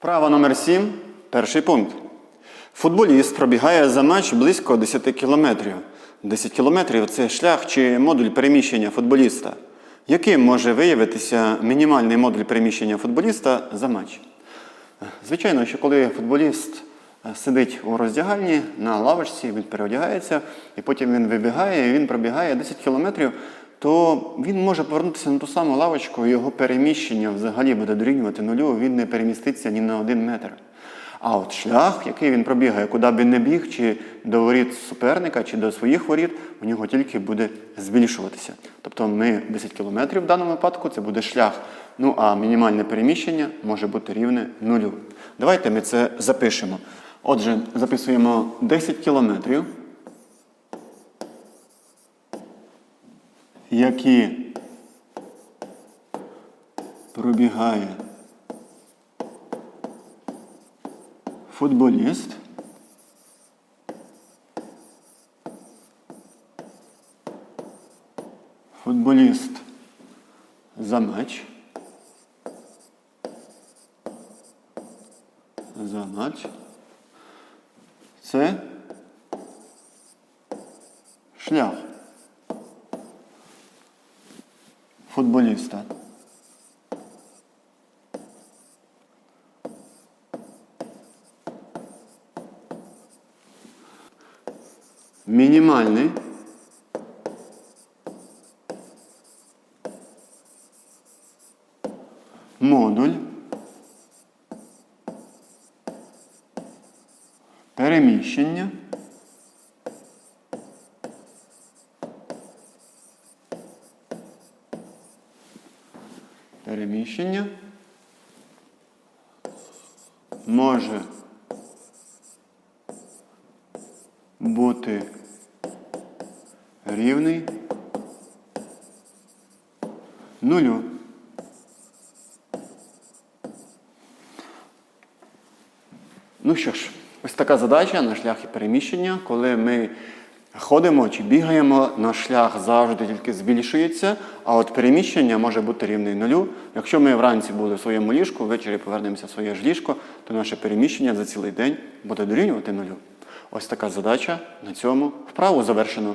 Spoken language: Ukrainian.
Вправа номер 7. Перший пункт. Футболіст пробігає за матч близько 10 кілометрів. 10 кілометрів це шлях чи модуль переміщення футболіста. Яким може виявитися мінімальний модуль переміщення футболіста за матч? Звичайно, що коли футболіст е, сидить у роздягальні на лавочці, він переодягається, і потім він вибігає, і він пробігає 10 кілометрів, то він може повернутися на ту саму лавочку, і його переміщення взагалі буде дорівнювати нулю, він не переміститься ні на один метр. А от шлях, який він пробігає, куди б він не біг, чи до воріт суперника, чи до своїх воріт, у нього тільки буде збільшуватися. Тобто ми 10 кілометрів в даному випадку це буде шлях. Ну а мінімальне переміщення може бути рівне нулю. Давайте ми це запишемо. Отже, записуємо 10 кілометрів, які пробігає футболіст. Футболіст за матч. За матч. Це шлях футболіста. Мінімальний. Модуль. Переміщення переміщення може бути рівний нулю. Ну що ж, ось така задача на шляхи переміщення, коли ми ходимо чи бігаємо, наш шлях завжди тільки збільшується, а от переміщення може бути рівне нулю. Якщо ми вранці були в своєму ліжку, ввечері повернемося в своє ж ліжко, то наше переміщення за цілий день буде дорівнювати нулю. Ось така задача на цьому вправу завершено.